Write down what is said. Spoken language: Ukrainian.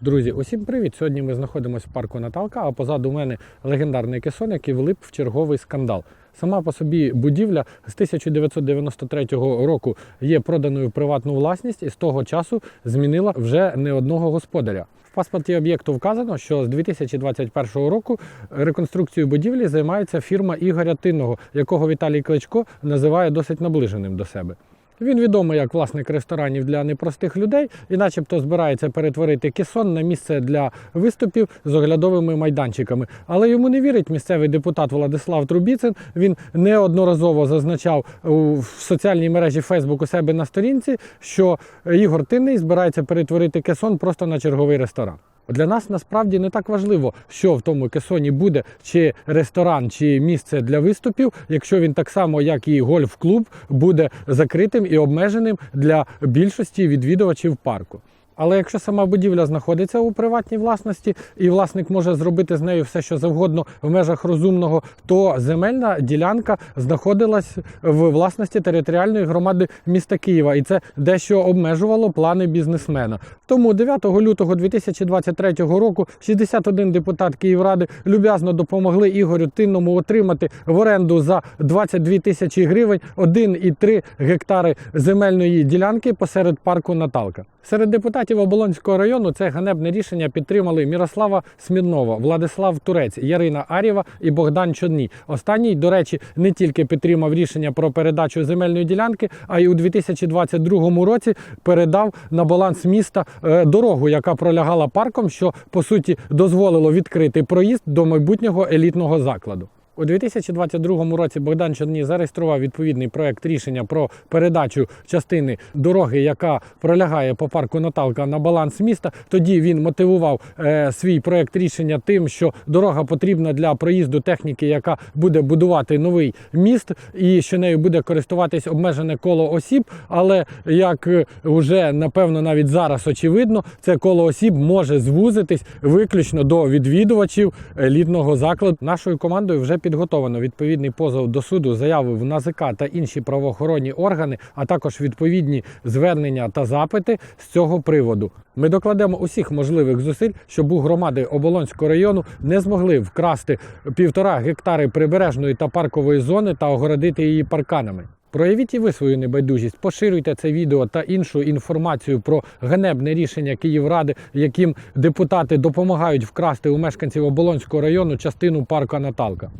Друзі, усім привіт! Сьогодні ми знаходимося в парку Наталка, а позаду мене легендарний кесон, який влип в черговий скандал. Сама по собі будівля з 1993 року є проданою в приватну власність і з того часу змінила вже не одного господаря. В паспорті об'єкту вказано, що з 2021 року реконструкцією будівлі займається фірма Ігоря Тинного, якого Віталій Кличко називає досить наближеним до себе. Він відомий як власник ресторанів для непростих людей і, начебто, збирається перетворити кесон на місце для виступів з оглядовими майданчиками. Але йому не вірить місцевий депутат Владислав Трубіцин. Він неодноразово зазначав в соціальній мережі Фейсбук у себе на сторінці, що Ігор Тинний збирається перетворити кесон просто на черговий ресторан. Для нас насправді не так важливо, що в тому кесоні буде, чи ресторан, чи місце для виступів, якщо він так само, як і гольф-клуб, буде закритим і обмеженим для більшості відвідувачів парку. Але якщо сама будівля знаходиться у приватній власності і власник може зробити з нею все, що завгодно в межах розумного, то земельна ділянка знаходилась в власності територіальної громади міста Києва, і це дещо обмежувало плани бізнесмена. Тому 9 лютого 2023 року 61 депутат Київради люб'язно допомогли Ігорю Тинному отримати в оренду за 22 тисячі гривень 1,3 гектари земельної ділянки посеред парку Наталка. Серед депутатів Оболонського району це ганебне рішення підтримали Мірослава Смірнова, Владислав Турець, Ярина Арєва і Богдан Чорній. Останній, до речі, не тільки підтримав рішення про передачу земельної ділянки, а й у 2022 році передав на баланс міста е, дорогу, яка пролягала парком, що по суті дозволило відкрити проїзд до майбутнього елітного закладу. У 2022 році Богдан Чорній зареєстрував відповідний проект рішення про передачу частини дороги, яка пролягає по парку Наталка на баланс міста. Тоді він мотивував е, свій проект рішення тим, що дорога потрібна для проїзду техніки, яка буде будувати новий міст, і що нею буде користуватись обмежене коло осіб. Але як е, вже напевно навіть зараз очевидно, це коло осіб може звузитись виключно до відвідувачів елітного закладу. Нашою командою вже підготовлено відповідний позов до суду, заяви в НАЗК та інші правоохоронні органи, а також відповідні звернення та запити з цього приводу. Ми докладемо усіх можливих зусиль, щоб у громади Оболонського району не змогли вкрасти півтора гектари прибережної та паркової зони та огородити її парканами. Проявіть і ви свою небайдужість, поширюйте це відео та іншу інформацію про ганебне рішення Київради, яким депутати допомагають вкрасти у мешканців Оболонського району частину парка Наталка.